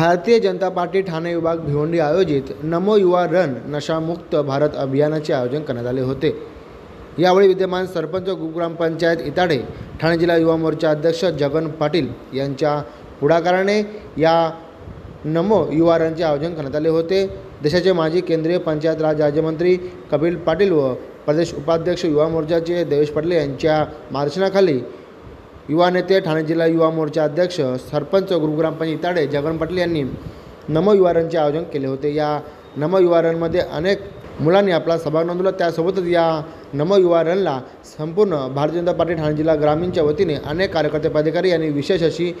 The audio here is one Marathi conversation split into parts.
भारतीय जनता पार्टी ठाणे विभाग भिवंडी आयोजित नमो युवा रन नशामुक्त भारत अभियानाचे आयोजन करण्यात आले होते. यावेळी विद्यमान सरपंच ग्रामपंचायत इताडे ठाणे जिल्हा युवा मोर्चा अध्यक्ष जगन पाटील यांच्या पुढाकाराने या नमो युवा रनचे आयोजन करण्यात आले होते. देशाचे माजी केंद्रीय पंचायत राज राज्यमंत्री कपिल पाटील व प्रदेश उपाध्यक्ष युवा मोर्चाचे देवेश पाटील यांच्या मार्गदर्शनाखाली युवा नेते ठाणे जिल्हा युवा मोर्चा अध्यक्ष सरपंच गुरुग्रामपंचायत इताडे जगन पाटील यांनी नमयुवारणचे आयोजन केले होते. या नमयुवारणमध्ये अनेक मुलांनी आपला सहभाग नोंदवला. त्यासोबतच या नमयुवारणला संपूर्ण भारतीय जनता पार्टी ठाणे जिल्हा ग्रामीणच्या वतीने अनेक कार्यकर्ते पदाधिकारी यांनी विशेष अशी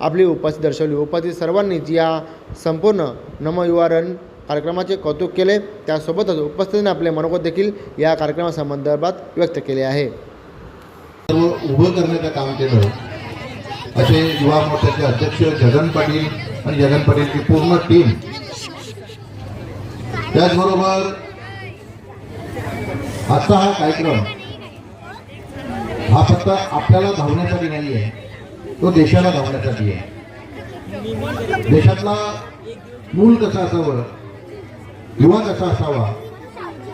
आपली उपस्थिती दर्शवली. उपस्थित सर्वांनीच या संपूर्ण नमयुवारण कार्यक्रमाचे कौतुक केले. त्यासोबतच उपस्थितीने आपले मनोगत देखील या कार्यक्रमासंदर्भात व्यक्त केले आहे. सर्व उभं करण्याचं काम केलं. असे युवा मोर्चाचे अध्यक्ष जगन पाटील आणि जगन पाटीलची पूर्ण टीम त्याचबरोबर आजचा हा कार्यक्रम हा फक्त आपल्याला धावण्यासाठी नाही आहे तो देशाला धावण्यासाठी आहे. देशातला मूल कसा असावं युवा कसा असावा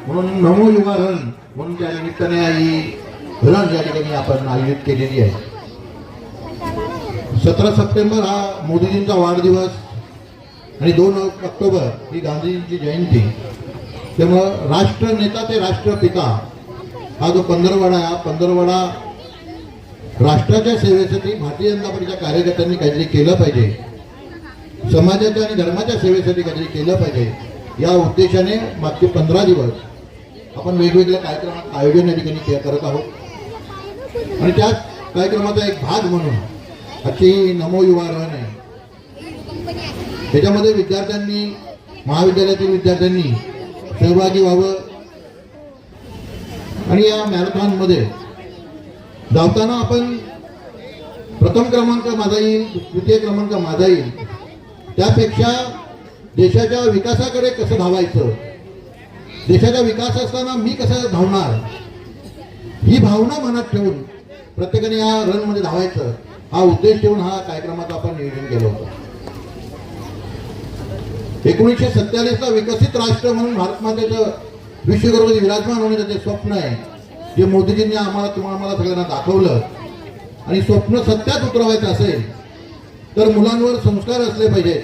म्हणून नमो युवा रन म्हणून त्या निमित्ताने ही रन या ठिकाणी आपण आयोजित केलेली आहे. सतरा सप्टेंबर हा मोदीजींचा वाढदिवस आणि दोन ऑक्टोबर ही गांधीजींची जयंती. त्यामुळं राष्ट्रनेता ते राष्ट्रपिता हा जो पंधरवडा आहे हा पंधरवडा राष्ट्राच्या सेवेसाठी भारतीय जनता पक्षाच्या कार्यकर्त्यांनी काहीतरी केलं पाहिजे. समाजाच्या आणि धर्माच्या सेवेसाठी काहीतरी केलं पाहिजे. या उद्देशाने मागचे पंधरा दिवस आपण वेगवेगळ्या कार्यक्रमात आयोजन या ठिकाणी के- करत आहोत. आणि त्याच कार्यक्रमाचा एक भाग म्हणून आजची ही नमो युवा रन आहे. त्याच्यामध्ये विद्यार्थ्यांनी महाविद्यालयातील विद्यार्थ्यांनी सहभागी व्हावं. आणि या मॅरेथॉनमध्ये धावताना आपण प्रथम क्रमांक माझा येईल द्वितीय क्रमांक माझा येईल. त्यापेक्षा देशाच्या विकासाकडे कसं धावायचं? देशाचा विकास असताना मी कसं धावणार? ही भावना मनात ठेवून प्रत्येकाने या रनमध्ये धावायचं. हा उद्देश ठेवून हा कार्यक्रमाचं आपण नियोजन केलं होतं. एकोणीसशे सत्तेचाळीसला विकसित राष्ट्र म्हणून भारत मातेचं विश्वगुरुपती विराजमान होण्याचं ते स्वप्न आहे. जे मोदीजींनी आम्हाला तुम्हाला आम्हाला सगळ्यांना दाखवलं आणि स्वप्न सत्यात उतरवायचं असेल तर मुलांवर संस्कार असले पाहिजेत.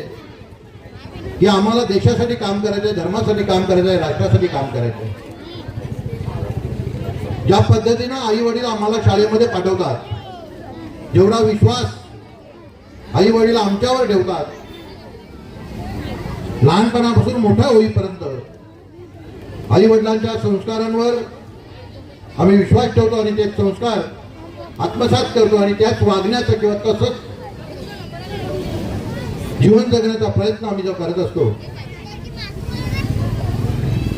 की आम्हाला देशासाठी काम करायचं आहे धर्मासाठी काम करायचं आहे राष्ट्रासाठी काम करायचं आहे ज्या पद्धतीनं आई वडील आम्हाला शाळेमध्ये पाठवतात. जेवढा विश्वास आई वडील आमच्यावर ठेवतात. लहानपणापासून मोठा होईपर्यंत आई वडिलांच्या संस्कारांवर आम्ही विश्वास ठेवतो आणि ते संस्कार आत्मसात करतो आणि त्याच वागण्याचा किंवा तसंच जीवन जगण्याचा प्रयत्न आम्ही जो करत असतो.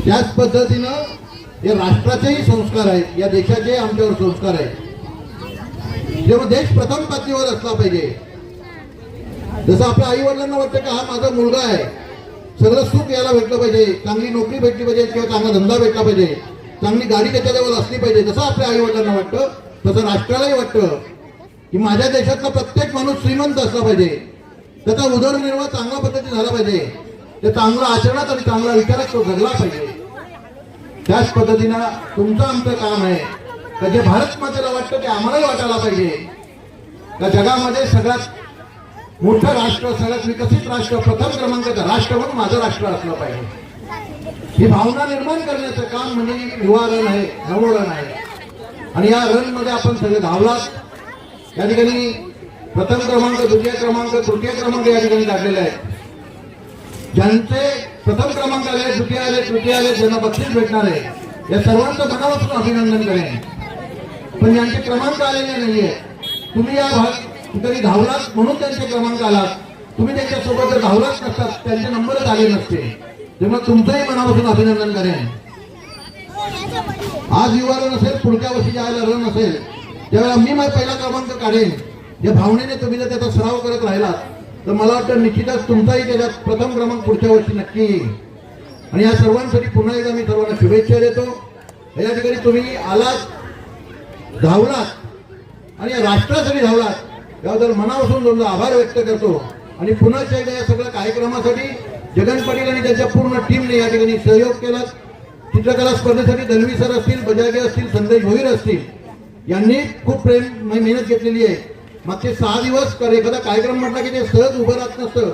त्याच पद्धतीनं हे राष्ट्राचेही संस्कार आहेत या देशाचे आमच्यावर संस्कार आहेत. जेव्हा देश प्रथम पातळीवर असला पाहिजे. जसं आपल्या आई वडिलांना वाटतं का हा माझा मुलगा आहे. सगळं सुख याला भेटलं पाहिजे. चांगली नोकरी भेटली पाहिजे किंवा चांगला धंदा भेटला पाहिजे. चांगली गाडी त्याच्याजवळ असली पाहिजे. जसं आपल्या आई वडिलांना वाटतं तसं राष्ट्रालाही वाटतं की माझ्या देशातला प्रत्येक माणूस श्रीमंत असला पाहिजे. त्याचा उदरनिर्वाह चांगल्या पद्धतीने झाला पाहिजे. ते चांगलं आचरणात आणि चांगला विचारात तो जगला पाहिजे. त्याच पद्धतीनं तुमचं आमचं काम आहे. का जे भारत मातेला वाटतं ते आम्हालाही वाटायला पाहिजे. का जगामध्ये सगळ्यात मोठं राष्ट्र सगळ्यात विकसित राष्ट्र प्रथम क्रमांकाचं राष्ट्र म्हणून माझं राष्ट्र असलं पाहिजे. ही भावना निर्माण करण्याचं काम म्हणजे युवा रण आहे नवोरण आहे. आणि या रणमध्ये आपण सगळे धावलात. या ठिकाणी प्रथम क्रमांक द्वितीय क्रमांक तृतीय क्रमांक या ठिकाणी लागलेले आहेत. ज्यांचे प्रथम क्रमांक आले द्वितीय आले तृतीय आले ज्यांना बक्षीस भेटणार आहे. या सर्वांचं मनापासून अभिनंदन करेन. पण ज्यांचे क्रमांक आलेले नाहीये तुम्ही या भाग ठिकाणी धावलात म्हणून त्यांचे क्रमांक आलात. तुम्ही त्यांच्यासोबत जर धावलाच नसतात त्यांचे नंबरच आले नसते. तेव्हा तुमचंही मनापासून अभिनंदन करेन. आज युवा रन असेल पुढच्या वर्षी ज्यावेळेला रन असेल त्यावेळेला मी माझा पहिला क्रमांक काढेन. या भावनेने तुम्ही जर त्याचा सराव करत राहिलात तर मला वाटतं निश्चितच तुमचाही त्याच्यात प्रथम क्रमांक पुढच्या वर्षी नक्की आणि या सर्वांसाठी पुन्हा एकदा मी सर्वांना शुभेच्छा देतो. या ठिकाणी तुम्ही आलात धावलात आणि या राष्ट्रासाठी धावलात याबद्दल मनापासून तुमचा आभार व्यक्त करतो. आणि पुन्हा एकदा या सगळं कार्यक्रमासाठी जगन पाटील आणि त्यांच्या पूर्ण टीमने या ठिकाणी सहयोग केला. चित्रकला स्पर्धेसाठी दलवी सर असतील बजागे असतील संदेश भोईर असतील यांनी खूप प्रेम मेहनत घेतलेली आहे. मग ते सहा दिवस कर एखादा कार्यक्रम म्हटला की ते सहज उभं राहत नसतं.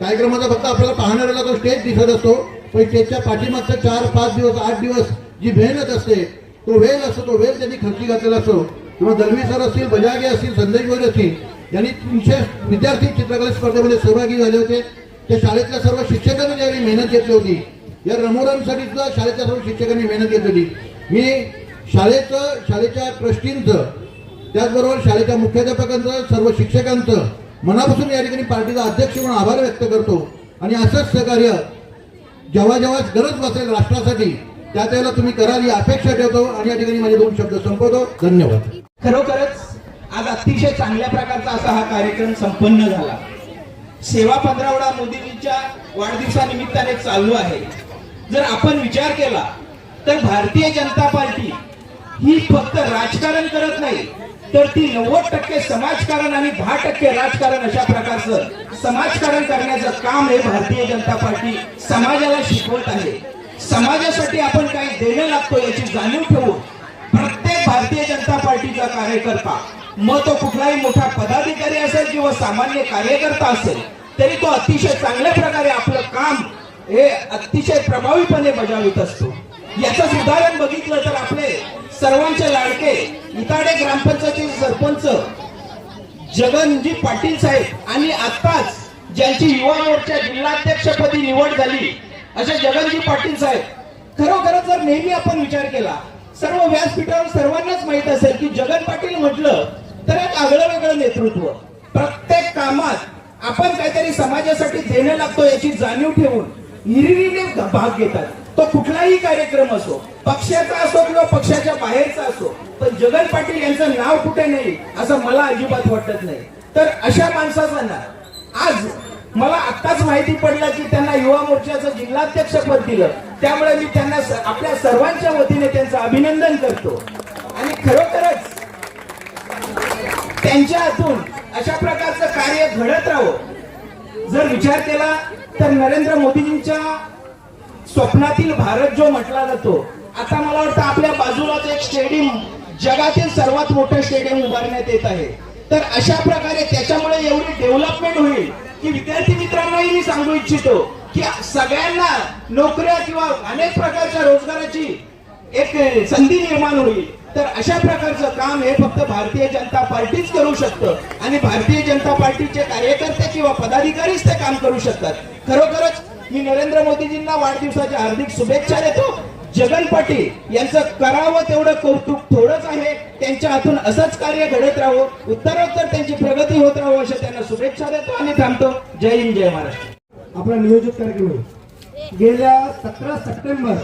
कार्यक्रमाचा फक्त आपल्याला पाहणाऱ्याला तो स्टेज दिसत असतो. पण स्टेजच्या पाठीमागचं चार पाच दिवस आठ दिवस जी मेहनत असते तो वेळ असतो तो वेळ त्यांनी खर्ची घातलेला असतो. किंवा दलवी सर असतील बजागे असतील संदेश गोरे असतील यांनी तुमच्या विद्यार्थी चित्रकला स्पर्धेमध्ये सहभागी झाले होते. त्या शाळेतल्या सर्व शिक्षकांनी ज्यावेळी मेहनत घेतली होती. या रमोरांसाठी सुद्धा शाळेच्या सर्व शिक्षकांनी मेहनत घेतली मी शाळेचं शाळेच्या ट्रस्टींचं त्याचबरोबर शाळेच्या मुख्याध्यापकांचं सर्व शिक्षकांचं मनापासून या ठिकाणी पार्टीचा अध्यक्ष म्हणून आभार व्यक्त करतो. आणि असंच सहकार्य जेव्हा जेव्हा गरज बसेल राष्ट्रासाठी त्या त्यावेळेला तुम्ही कराल ही अपेक्षा ठेवतो आणि या ठिकाणी माझे दोन शब्द संपवतो. धन्यवाद. खरोखरच आज अतिशय चांगल्या प्रकारचा असा हा कार्यक्रम संपन्न झाला. सेवा पंधरावडा मोदीजीच्या वाढदिवसानिमित्ताने चालू आहे. जर आपण विचार केला तर भारतीय जनता पार्टी ही फक्त राजकारण करत नाही तर ती नव्वद टक्के समाजकारण आणि दहा टक्के राजकारण अशा प्रकारचं समाजकारण करण्याचं काम हे भारतीय जनता पार्टी समाजाला शिकवत आहे. समाजासाठी आपण काही देणं लागतो याची जाणीव ठेवून प्रत्येक भारतीय जनता पार्टीचा कार्यकर्ता मग तो कुठलाही मोठा पदाधिकारी असेल किंवा सामान्य कार्यकर्ता असेल तरी तो अतिशय चांगल्या प्रकारे आपलं काम हे अतिशय प्रभावीपणे बजावित असतो. याचंच उदाहरण बघितलं तर आपले सर्वांचे लाडके इताडे ग्रामपंचायतीचे सरपंच जगनजी पाटील साहेब आणि आताच ज्यांची युवा मोर्चा जिल्हाध्यक्षपदी निवड झाली अशा जगनजी पाटील साहेब. खरोखर जर नेहमी आपण विचार केला सर्व व्यासपीठावर सर्वांनाच माहीत असेल की जगन पाटील म्हटलं तर एक आगळं वेगळं नेतृत्व. प्रत्येक कामात आपण काहीतरी समाजासाठी देणं लागतो याची जाणीव ठेवून हिरिरीने भाग घेतात. तो कुठलाही कार्यक्रम असो पक्षाचा असो किंवा पक्षाच्या बाहेरचा असो पण जगन पाटील यांचं नाव कुठे नाही असं मला अजिबात वाटत नाही. तर अशा माणसाचा ना आज मला आत्ताच माहिती पडलं की त्यांना युवा मोर्चाचं जिल्हाध्यक्ष पद दिलं. त्यामुळे मी त्यांना आपल्या सर्वांच्या वतीने त्यांचं अभिनंदन करतो. आणि खरोखरच त्यांच्या हातून अशा प्रकारचं कार्य घडत राहो जर विचार केला तर नरेंद्र मोदीजींच्या स्वप्नातील भारत जो म्हटला जातो आता मला वाटतं आपल्या बाजूलाच एक स्टेडियम जगातील सर्वात मोठं स्टेडियम उभारण्यात येत आहे. तर अशा प्रकारे त्याच्यामुळे एवढी डेव्हलपमेंट होईल की विद्यार्थी मित्रांनाही मी सांगू इच्छितो की सगळ्यांना नोकऱ्या किंवा अनेक प्रकारच्या रोजगाराची एक संधी निर्माण होईल. तर अशा प्रकारचं काम हे फक्त भारतीय जनता पार्टीच करू शकतं आणि भारतीय जनता पार्टीचे कार्यकर्ते किंवा पदाधिकारीच ते काम करू शकतात. खरोखरच मी नरेंद्र मोदीजींना वाढदिवसाच्या हार्दिक शुभेच्छा देतो. जगन पाटील यांचं करावं तेवढं कौतुक थोडंच आहे. त्यांच्या हातून असंच कार्य घडत राहो. उत्तरोत्तर त्यांची प्रगती होत राहो अशा त्यांना शुभेच्छा देतो आणि थांबतो. जय हिंद जय महाराष्ट्र. आपला नियोजित कार्यक्रम आहे. गेल्या सतरा सप्टेंबर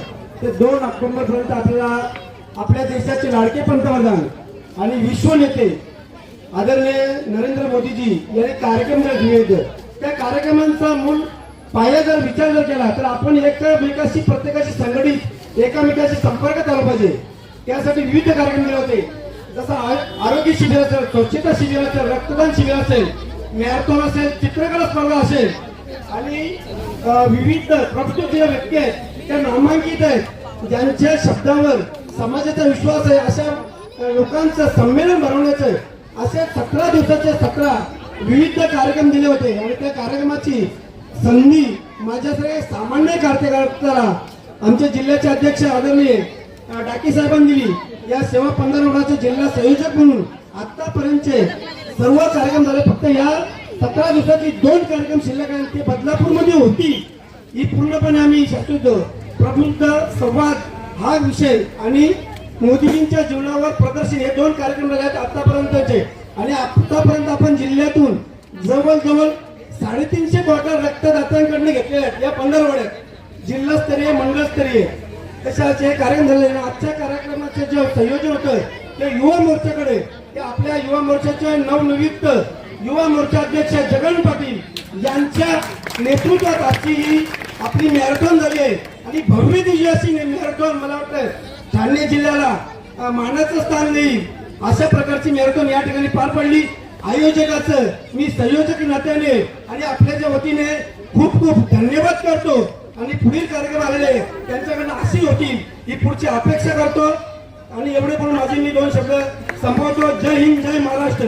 ते दोन ऑक्टोबर पर्यंत आपल्याला आपल्या देशाचे लाडके पंतप्रधान आणि विश्व नेते आदरणीय नरेंद्र मोदीजी यांनी कार्यक्रम जर दिले त्या कार्यक्रमांचा मूळ पाया जर विचार जर केला तर आपण एकमेकाशी प्रत्येकाशी संघटित एकामेकाशी संपर्क आला पाहिजे. त्यासाठी विविध कार्यक्रम दिले होते. जसं आरोग्य शिबिर असेल स्वच्छता शिबिर असेल रक्तदान शिबिर असेल मॅरेथॉन असेल चित्रकला स्पर्धा असेल आणि विविध प्रबुद्ध जे व्यक्ती आहेत त्या नामांकित आहेत. ज्यांच्या शब्दावर समाजाचा विश्वास आहे अशा लोकांचं संमेलन भरवण्याचं असे सतरा दिवसाचे सतरा विविध कार्यक्रम दिले होते. आणि त्या कार्यक्रमाची संधी माझ्यासारख्या सामान्य कार्यकर्त्याला आमच्या जिल्ह्याचे अध्यक्ष आदरणीय अ, डाके साहेबांनी दिली. या सेवा पंधरवडाचे जिल्हा संयोजक म्हणून आतापर्यंतचे सर्व कार्यक्रम झाले. फक्त या सतरा दिवसाची दोन कार्यक्रम शिल्लक आहेत. ते बदलापूरमध्ये होती ही पूर्णपणे आम्ही शकतो प्रबुद्ध संवाद हा विषय आणि मोदीजींच्या जीवनावर प्रदर्शन हे दोन कार्यक्रम झाले आहेत आतापर्यंतचे. आणि आतापर्यंत आपण जिल्ह्यातून जवळजवळ साडेतीनशे बॉटल रक्तदात्यांकडनं घेतलेल्या आहेत या पंधरवड्यात. जिल्हास्तरीय मंडळस्तरीय तशाचे हे कार्यक्रम झाले आजच्या कार्यक्रमाचे जे संयोजन होतं ते युवा मोर्चाकडे. ते आपल्या युवा मोर्चाचे नवनियुक्त युवा मोर्चा अध्यक्ष जगन पाटील यांच्या नेतृत्वात आजची ही आपली मॅरेथॉन झाली आहे. आणि भव्य दिवशी अशी मॅरेथॉन मला वाटतं ठाणे जिल्ह्याला मानाचं स्थान देईल अशा प्रकारची मॅरेथॉन या ठिकाणी पार पडली. आयोजकाचं मी संयोजक नात्याने आणि आपल्या ज्या वतीने खूप खूप धन्यवाद करतो. आणि पुढील कार्यक्रम आलेले त्यांच्याकडनं अशी होती ही पुढची अपेक्षा करतो. आणि एवढे पण माझे मी दोन शब्द संपवतो. जय हिंद जय महाराष्ट्र.